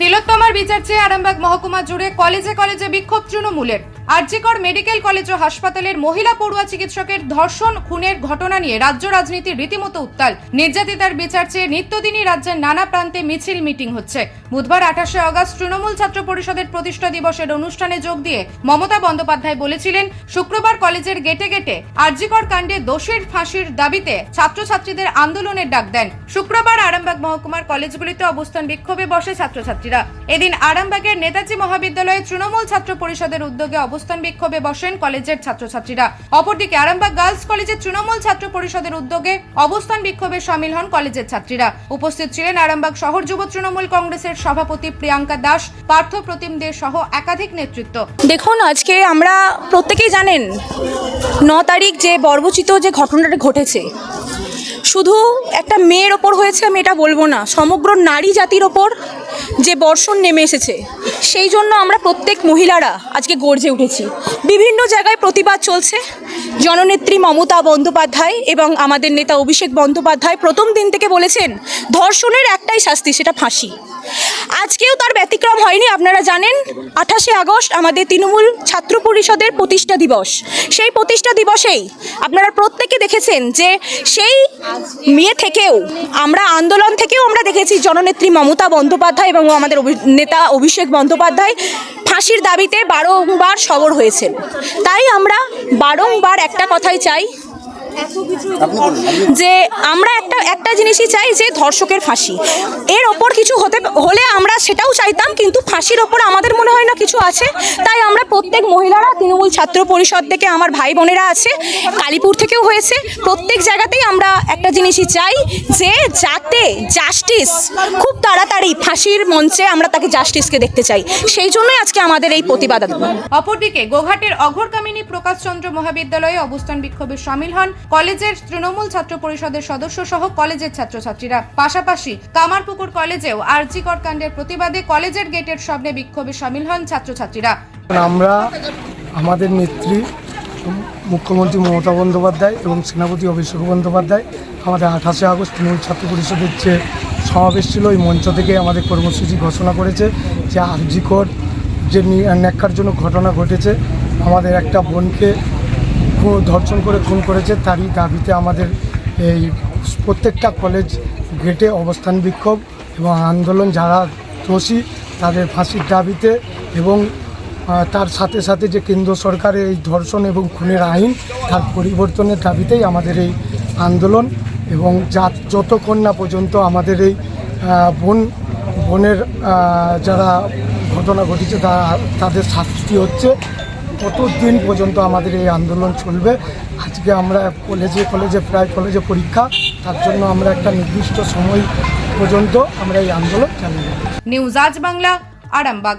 তিলোত্তমার বিচার চেয়ে আরামবাগ মহকুমা জুড়ে কলেজে কলেজে বিক্ষোভ তৃণমূলের। আরজিকর মেডিকেল কলেজ ও হাসপাতালের মহিলা পড়ুয়া চিকিৎসকের ধর্ষণ, খুনের ঘটনা নিয়ে রাজ্য রাজনীতির রীতিমতো উত্তাল। নির্যাতিতার বিচার চেয়ে নিত্যদিনই রাজ্যের নানা প্রান্তে মিছিল মিটিং হচ্ছে। বুধবার আঠাশে আগস্ট তৃণমূল ছাত্র পরিষদের প্রতিষ্ঠা দিবসের অনুষ্ঠানে যোগ দিয়ে মমতা বন্দ্যোপাধ্যায় বলেছিলেন, শুক্রবার কলেজের গেটে গেটে আরজিকর কাণ্ডে দোষীর ফাঁসির দাবিতে ছাত্রছাত্রীদের আন্দোলনের ডাক দেন। শুক্রবার আরামবাগ মহকুমার কলেজগুলিতে অবস্থান বিক্ষোভে বসে ছাত্রছাত্রীরা। এদিন আরামবাগের নেতাজি মহাবিদ্যালয়ে তৃণমূল ছাত্র পরিষদের উদ্যোগে অবস্থান বিক্ষোভে বসেন কলেজের ছাত্রছাত্রীরা। অপরদিকে আরামবাগ গার্লস কলেজের তৃণমূল ছাত্র পরিষদের উদ্যোগে অবস্থান বিক্ষোভে সামিল হন কলেজের ছাত্রীরা। উপস্থিত ছিলেন আরামবাগ শহর যুব তৃণমূল কংগ্রেসের সভাপতি প্রিয়াঙ্কা দাস, পার্থ প্রতিম দে সহ একাধিক নেতৃত্ব। দেখুন, আজকে আমরা প্রত্যেকেই জানেন, ন তারিখ যে বর্বচিত যে ঘটনাটা ঘটেছে, শুধু একটা মেয়ের ওপর হয়েছে আমি এটা বলব না, সমগ্র নারী জাতির ওপর যে বর্ষণ নেমে এসেছে, সেই জন্য আমরা প্রত্যেক মহিলারা আজকে গর্জে উঠেছি। বিভিন্ন জায়গায় প্রতিবাদ চলছে। জননেত্রী মমতা বন্দ্যোপাধ্যায় এবং আমাদের নেতা অভিষেক বন্দ্যোপাধ্যায় প্রথম দিন থেকে বলেছেন, ধর্ষণের একটাই শাস্তি, সেটা ফাঁসি। আজকেও তার ব্যতিক্রম হয়নি, আপনারা জানেন। আঠাশে আগস্ট আমাদের তৃণমূল ছাত্র পরিষদের প্রতিষ্ঠা দিবস। সেই প্রতিষ্ঠা দিবসেই আপনারা প্রত্যেকে দেখেছেন যে সেই মেয়ে থেকেও আমরা আন্দোলন থেকেও আমরা দেখেছি জননেত্রী মমতা বন্দ্যোপাধ্যায় এবং আমাদের নেতা অভিষেক বন্দ্যোপাধ্যায় ফাঁসির দাবিতে বারংবার সবর হয়েছেন। তাই আমরা বারংবার একটা কথাই চাই যে আমরা একটা একটা জিনিসই চাই যে ধর্ষকের ফাঁসি। এর ওপর কিছু হতে হলে আমরা সেটাও চাইতাম কিন্তু ফাঁসির ওপর আমাদের মনে হয় না কিছু আছে। তাই আমরা প্রত্যেক মহিলারা তৃণমূল ছাত্র পরিষদ থেকে আমার ভাই বোনেরা আছে কালীপুর থেকেও হয়েছে প্রত্যেক জায়গাতেই আমরা একটা জিনিসই চাই যে যাতে জাস্টিস খুব তাড়াতাড়ি ফাঁসির মঞ্চে আমরা তাকে জাস্টিসকে দেখতে চাই। সেই জন্যই আজকে আমাদের এই প্রতিবাদ। অপরদিকে গোঘাটের অঘরকামিনী প্রকাশচন্দ্র মহাবিদ্যালয়ে অবস্থান বিক্ষোভে সামিল হন কলেজের তৃণমূল ছাত্র পরিষদের সদস্য সহ কলেজের ছাত্রছাত্রীরা। পাশাপাশি কামারপুকুর কলেজেও আরজিকর কাণ্ডের প্রতিবাদে কলেজের গেটের সামনে বিক্ষোভে সামিল হন ছাত্রছাত্রীরা। আমরা আমাদের নেত্রী মুখ্যমন্ত্রী মমতা বন্দ্যোপাধ্যায় এবং সেনাপতি অভিষেক বন্দ্যোপাধ্যায় আমাদের আঠাশে আগস্ট তৃণমূল ছাত্র পরিষদের যে সমাবেশ ছিল ওই মঞ্চ থেকে আমাদের কর্মসূচি ঘোষণা করেছে যে আরজিকর যে নি- ন্যাক্কারজনক ঘটনা ঘটেছে, আমাদের একটা বোনকে ধর্ষণ করে খুন করেছে, তারই দাবিতে আমাদের এই প্রত্যেকটা কলেজ গেটে অবস্থান বিক্ষোভ এবং আন্দোলন, যারা দোষী তাদের ফাঁসির দাবিতে এবং তার সাথে সাথে যে কেন্দ্র সরকারের এই ধর্ষণ এবং খুনের আইন, তার পরিবর্তনের দাবিতেই আমাদের এই আন্দোলন এবং যা যতক্ষণ না পর্যন্ত আমাদের এই বোন, বোনের যারা ঘটনা ঘটেছে তাদের শাস্তি হচ্ছে। ততদিন পর্যন্ত আমাদের এই আন্দোলন চলবে? আজকে আমরা কলেজে কলেজে, প্রায় কলেজে পরীক্ষা। তার জন্য আমরা একটা নির্দিষ্ট সময় পর্যন্ত আমরা এই আন্দোলন চালিয়ে নিউজ আজ বাংলা, আরামবাগ।